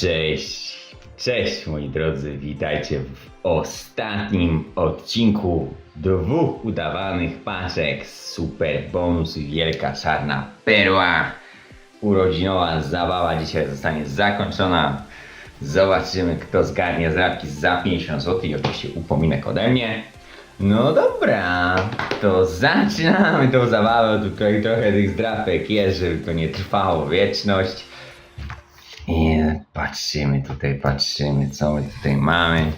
Cześć, cześć moi drodzy, witajcie w ostatnim odcinku dwóch udawanych paczek Super Bonus Wielka Czarna Perła. Urodzinowa zabawa dzisiaj zostanie zakończona. Zobaczymy kto zgarnie zrabki za 50 zł i oczywiście upominek ode mnie. No dobra, to zaczynamy tą zabawę. Tutaj trochę tych zdrapek jest, żeby to nie trwało wieczność. I patrzymy tutaj, patrzymy, co my tutaj mamy.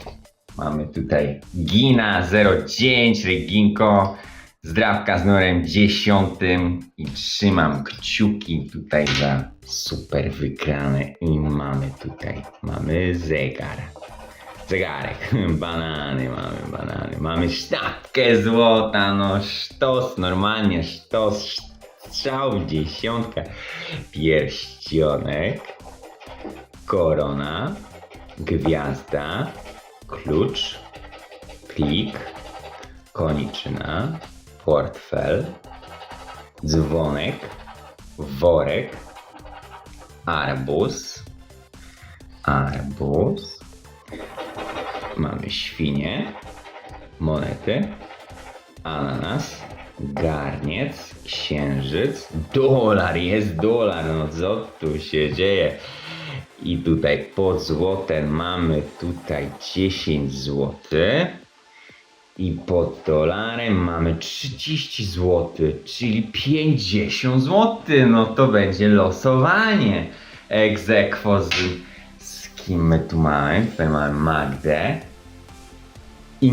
Mamy tutaj Gina 09, Reginko, zdrawka z numerem 10 i trzymam kciuki tutaj za super wygrane i mamy tutaj, mamy zegar. Zegarek, banany mamy, banany. Mamy sztabkę złota, no sztos, normalnie sztos, strzał w dziesiątkę. Pierścionek, korona, gwiazda, klucz, klik, koniczyna, portfel, dzwonek, worek, arbuz, arbuz, mamy świnie, monety, ananas, garniec, księżyc, dolar, jest dolar, no co tu się dzieje? I tutaj pod złotem mamy tutaj 10 zł. I pod dolarem mamy 30 zł, czyli 50 zł. No to będzie losowanie. Egzekwo z, z kim my tu mamy? Tutaj mamy Magdę i,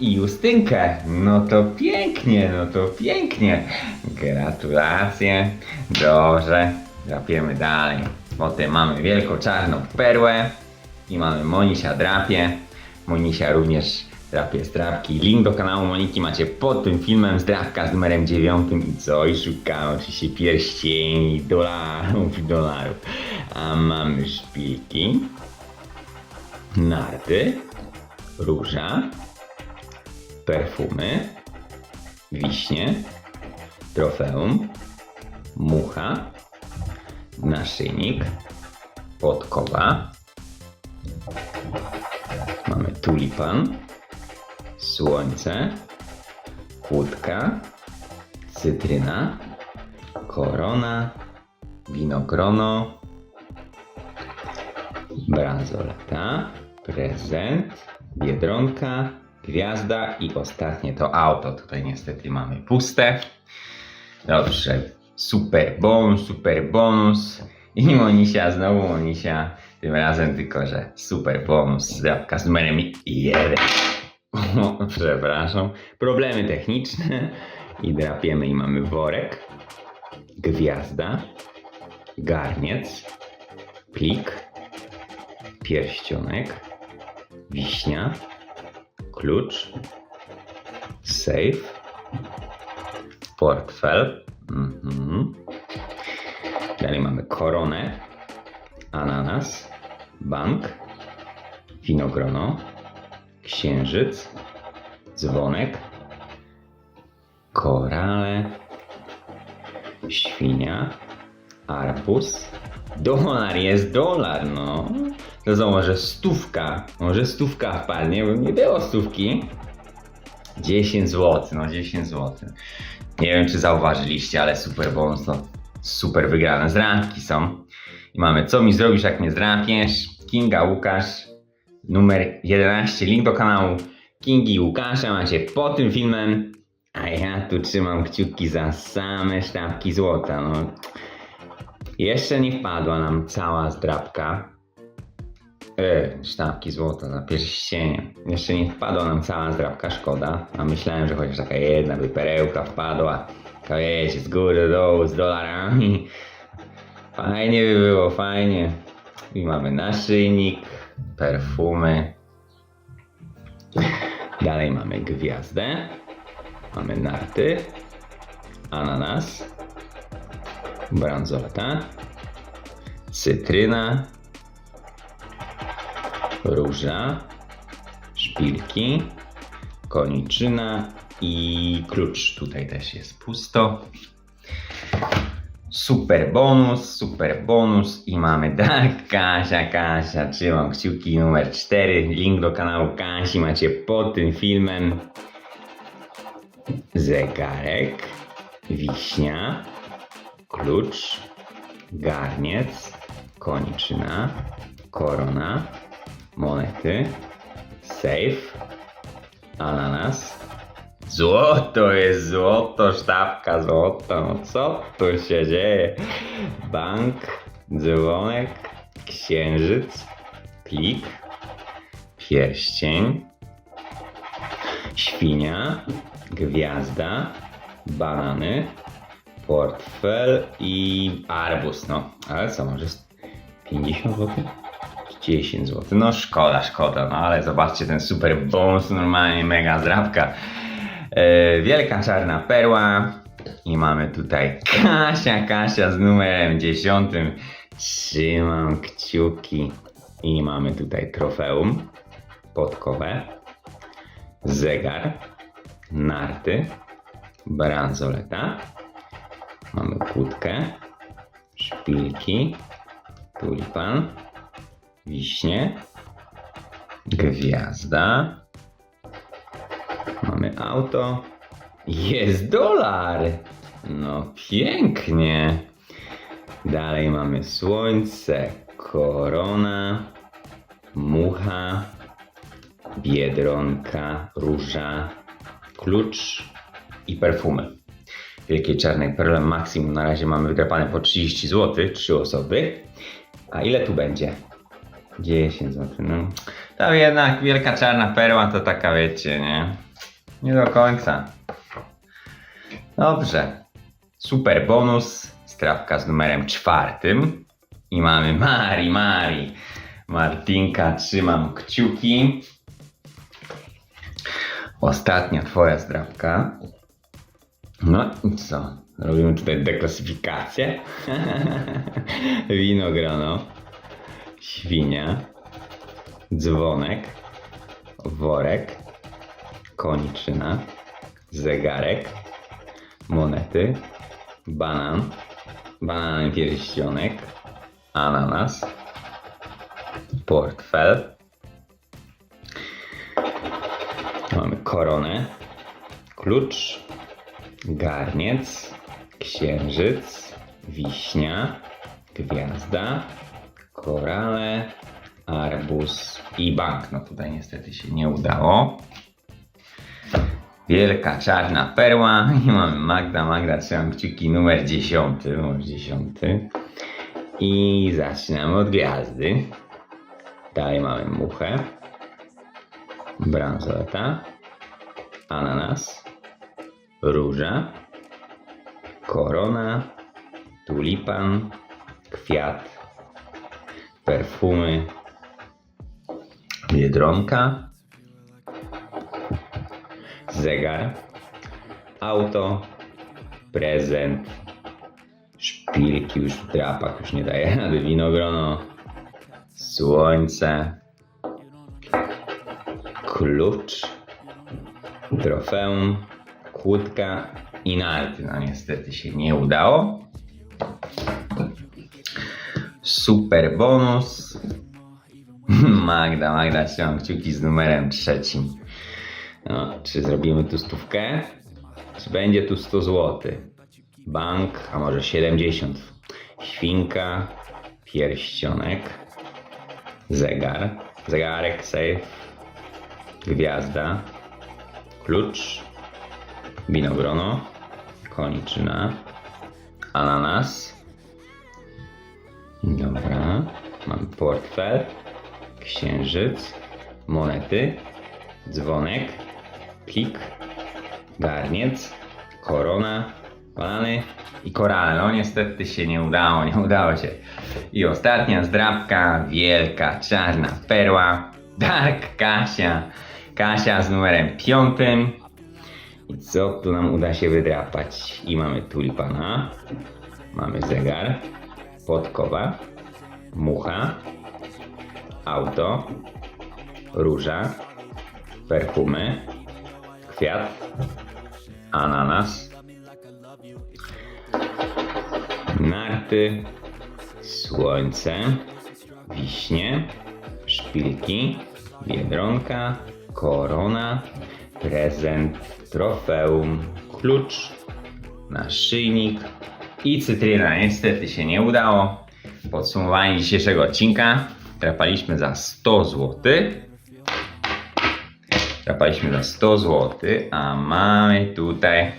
i Justynkę. No to pięknie, no to pięknie. Gratulacje. Dobrze, drapiemy dalej. Potem mamy wielką czarną perłę i mamy Monisia drapie. Monisia również drapie strapki. Link do kanału Moniki macie pod tym filmem. Zdrapka z numerem 9 i co? I szukamy oczywiście pierścieni, dolarów, dolarów. A mamy szpilki, narty, róża, perfumy, wiśnie, trofeum, mucha, naszyjnik, podkowa, mamy tulipan, słońce, kłódka, cytryna, korona, winogrono, bransoleta, prezent, biedronka, gwiazda. I ostatnie to auto. Tutaj niestety mamy puste. Dobrze, super bonus, super bonus. I Monisia, znowu Monisia. Tym razem tylko, że super bonus. Zdrabka z numerem 1. O, przepraszam. Problemy techniczne. I drapiemy i mamy worek, gwiazda, garniec, plik, pierścionek, wiśnia, klucz, safe, portfel. Koronę, ananas, bank, winogrono, księżyc, dzwonek, korale, świnia, arbuz. Dolar jest dolar, no. To co, może stówka, może stówka wpadnie, bo nie było stówki. 10 zł, no 10 zł. Nie wiem, czy zauważyliście, ale super bonus to super wygrane zrabki są. I mamy, co mi zrobisz, jak mnie zdrapiesz? Kinga Łukasz, numer 11, link do kanału Kingi Łukasza macie pod tym filmem. A ja tu trzymam kciuki za same sztabki złota, no. Jeszcze nie wpadła nam cała zdrabka. E, sztabki złota za pierścienie. Jeszcze nie wpadła nam cała zdrabka, szkoda. A myślałem, że chociaż taka jedna by perełka wpadła. To wiecie, z góry do dołu, z dolarami. Fajnie by było, fajnie. I mamy naszyjnik, perfumy. Dalej mamy gwiazdę. Mamy narty. Ananas. Bransoleta. Cytryna. Róża. Szpilki. Koniczyna i klucz. Tutaj też jest pusto. Super bonus, super bonus i mamy tak, Kasia, Kasia, trzymam kciuki numer 4, link do kanału Kasi macie pod tym filmem. Zegarek, wiśnia, klucz, garniec, koniczyna, korona, monety, safe, ananas, Złoto jest złoto, sztabka złota, no co tu się dzieje? Bank, dzwonek, księżyc, klik, pierścień, świnia, gwiazda, banany, portfel i arbus, no. Ale co, może z 50 zł? 10 zł. No szkoda, szkoda, no ale zobaczcie ten super bonus, normalnie mega zdrabka. E, wielka czarna perła. I mamy tutaj Kasia, Kasia z numerem 10. Trzymam kciuki. I mamy tutaj trofeum, podkowę, zegar, narty, bransoleta, mamy kłódkę, szpilki, tulipan, wiśnie, gwiazda, Mamy auto. Jest dolar! No pięknie. Dalej mamy słońce, korona, mucha, biedronka, róża, klucz i perfumy. Wielkiej Czarnej Perle maksimum na razie mamy wydrapane po 30 zł, 3 osoby. A ile tu będzie? 10 zł. No. To jednak Wielka Czarna Perła to taka wiecie, nie? Nie do końca. Dobrze. Super bonus. Strawka z numerem czwartym. I mamy Mari, Mari. Martinka, trzymam kciuki. Ostatnia twoja strawka. No i co? Robimy tutaj deklasyfikację. Winogrono. Świnia. Dzwonek. Worek koniczyna, zegarek, monety, banan, banany pierścionek, ananas, portfel. Mamy koronę, klucz, garniec, księżyc, wiśnia, gwiazda, korale, arbuz i bank. No tutaj niestety się nie udało. Wielka czarna perła. I mamy Magda, Magda, trzymam kciuki. Numer 10, numer 10. I zaczynamy od gwiazdy. Dalej mamy muchę, bransoleta, ananas, róża, korona, tulipan, kwiat, perfumy, biedronka, zegar, auto, prezent, szpilki już w już nie daje rady, winogrono, słońce, klucz, trofeum, kłódka i narty. No niestety się nie udało. Super bonus. Magda, Magda, trzymam kciuki z numerem trzecim. No, czy zrobimy tu stówkę? Czy będzie tu 100 zł? Bank, a może 70. Świnka, pierścionek, zegar, zegarek, safe, gwiazda, klucz, winogrono, koniczyna, ananas. Dobra, mam portfel, księżyc, monety, dzwonek, plik, garniec, korona, banany i korale. No niestety się nie udało, nie udało się. I ostatnia zdrabka, wielka czarna perła, Dark Kasia. Kasia z numerem piątym. I co tu nam uda się wydrapać? I mamy tulipana, mamy zegar, podkowa, mucha, auto, róża, perfumy, kwiat, ananas, kwiaty, słońce, wiśnie, szpilki, biedronka, korona, prezent, trofeum, klucz, naszyjnik i cytryna. Niestety się nie udało. Podsumowanie dzisiejszego odcinka. Trafaliśmy za 100 zł. Trafaliśmy za 100 zł, a mamy tutaj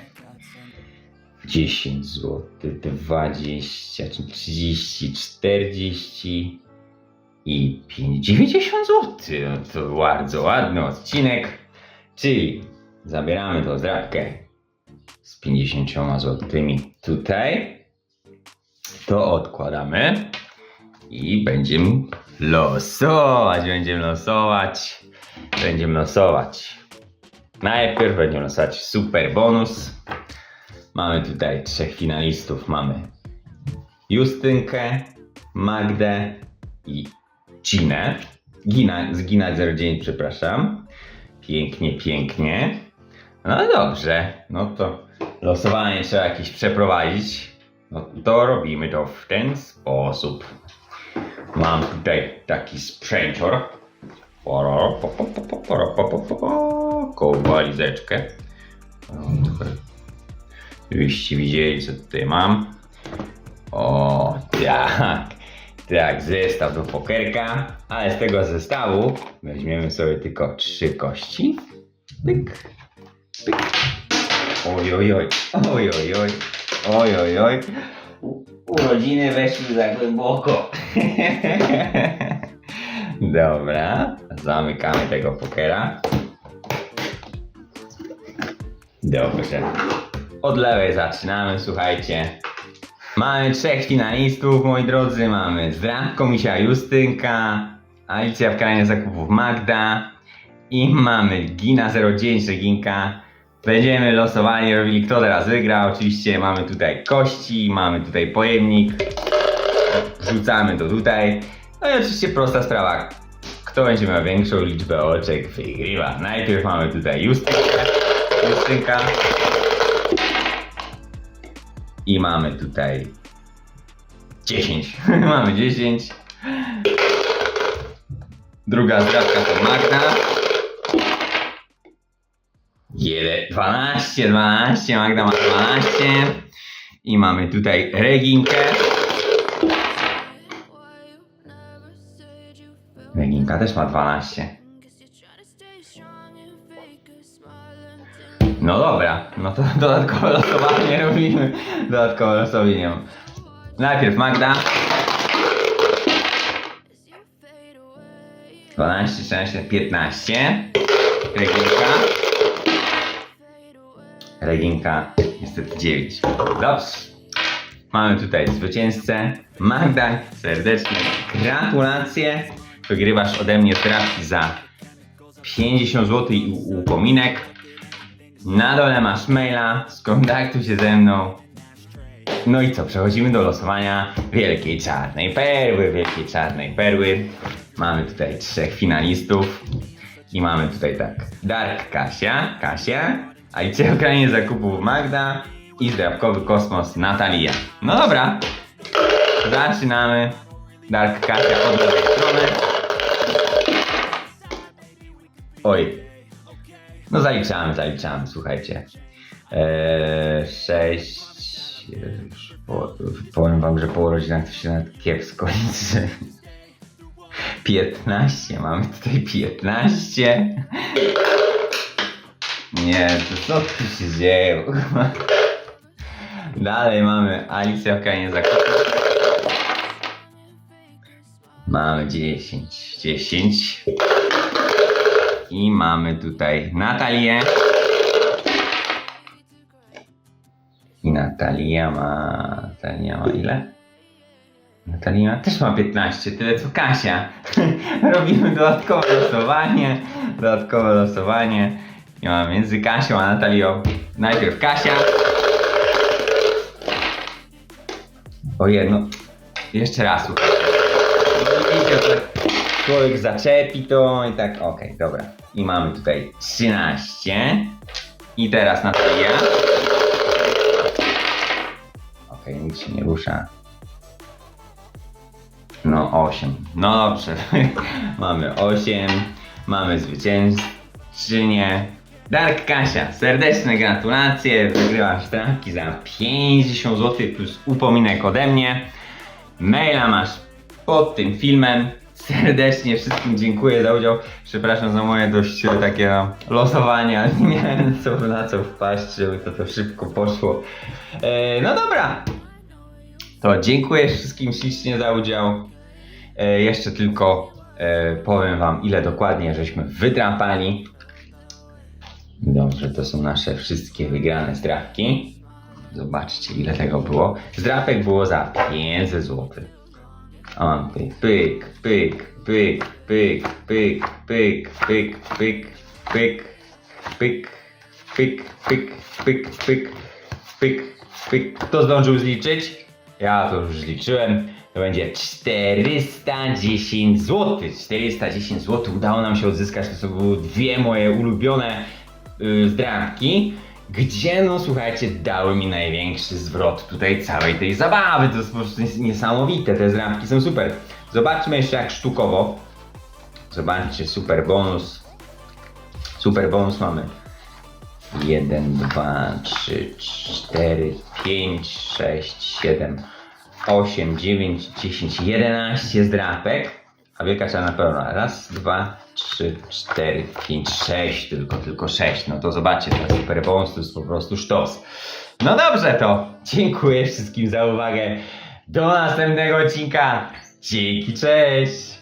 10 zł, 20, 30, 40 i 5, 90 zł. No to bardzo ładny odcinek. Czyli zabieramy tą zdrabkę z 50 zł tutaj. To odkładamy i będziemy losować. Będziemy losować. Będziemy losować. Najpierw będziemy losować super bonus. Mamy tutaj trzech finalistów. Mamy Justynkę, Magdę i Ginę. Gina, z Gina 09, przepraszam. Pięknie, pięknie. No dobrze, no to losowanie trzeba jakieś przeprowadzić. No to robimy to w ten sposób. Mam tutaj taki sprzęcior. Poro, po, po, po, po, poro, po, po, po, po, Koło walizeczkę. O, trochę Żebyście widzieli, co tutaj mam. O, tak. Tak, zestaw do pokerka, ale z tego zestawu weźmiemy sobie tylko trzy kości. Pyk, pyk. Oj, oj, oj, oj, oj, oj, oj, oj, oj. Urodziny weszły za głęboko. Dobra, zamykamy tego pokera. Dobrze. Od lewej zaczynamy, słuchajcie. Mamy trzech finalistów, moi drodzy. Mamy Zdradko, Misia Justynka, Alicja w krainie zakupów Magda i mamy Gina 09 Reginka. Będziemy losowali, robili kto teraz wygra. Oczywiście mamy tutaj kości, mamy tutaj pojemnik. Wrzucamy to tutaj. No i oczywiście prosta sprawa. Kto będzie miał większą liczbę oczek, wygrywa. Najpierw mamy tutaj Justynkę. Justynka. I mamy tutaj 10. mamy 10. Druga zdrawka to Magda. Jeden, 12, 12, Magda ma 12. I mamy tutaj Reginkę. Reginka też ma 12. No dobra, no to dodatkowe losowanie robimy. Dodatkowe losowanie. Najpierw Magda. 12, 16, 15. Reginka. Reginka niestety 9. Dobrze. Mamy tutaj zwycięzcę. Magda, serdecznie gratulacje. Wygrywasz ode mnie trafki za 50 zł i upominek. Na dole masz maila, skontaktuj się ze mną. No i co, przechodzimy do losowania Wielkiej Czarnej Perły, Wielkiej Czarnej Perły. Mamy tutaj trzech finalistów. I mamy tutaj tak, Dark Kasia, Kasia, Alicja w krainie zakupów Magda i Zdrabkowy Kosmos Natalia. No dobra, zaczynamy. Dark Kasia od lewej strony. Oj, no zaliczamy, zaliczamy, słuchajcie. Eee, 6. Po, powiem wam, że po urodzinach to się nawet kiepsko liczy. 15, mamy tutaj 15. Nie, to co tu się dzieje? Dalej mamy Alicja w krainie zakupów. Mamy 10, 10. I mamy tutaj Natalię. I Natalia ma. Natalia ma ile? Natalia też ma 15, tyle co Kasia. Robimy dodatkowe losowanie. Dodatkowe losowanie. I mamy między Kasią a Natalią. Najpierw Kasia. Ojej, no. Jeszcze raz. widzicie, człowiek zaczepi to i tak, okej, dobra. I mamy tutaj 13. I teraz Natalia. Okej, nic się nie rusza. No 8. No dobrze. mamy 8. Mamy zwyciężczynię. Dark Kasia, serdeczne gratulacje. Wygrywasz strawki za 50 zł plus upominek ode mnie. Maila masz pod tym filmem. Serdecznie wszystkim dziękuję za udział. Przepraszam za moje dość e, takie no, losowanie, nie miałem co, na co wpaść, żeby to, to szybko poszło. E, no dobra, to dziękuję wszystkim ślicznie za udział. E, jeszcze tylko e, powiem Wam, ile dokładnie żeśmy wydrapali. Dobrze, to są nasze wszystkie wygrane zdrawki. Zobaczcie, ile tego było. Zdrapek było za 500 zł. A mam tutaj pyk, pyk, pyk, pyk, pyk, pyk, pyk, pyk, pyk, pyk, pyk, pyk, pyk, pyk, pyk, pyk. Kto zdążył zliczyć? Ja to już zliczyłem. To będzie 410 zł. 410 zł udało nam się odzyskać. To są były dwie moje ulubione y, zdrawki. Gdzie, no słuchajcie, dały mi największy zwrot tutaj całej tej zabawy. To jest po prostu nies- niesamowite. Te zdrawki są super. Zobaczmy jeszcze jak sztukowo. Zobaczcie, super bonus. Super bonus mamy. 1, 2, 3, 4, 5, 6, 7, 8, 9, 10, 11 zdrapek. A wielka czarna pełna. Raz, dwa, trzy, cztery, pięć, sześć, tylko, tylko sześć. No to zobaczcie, ten super bonus to jest po prostu sztos. No dobrze to. Dziękuję wszystkim za uwagę. Do następnego odcinka. Dzięki, cześć.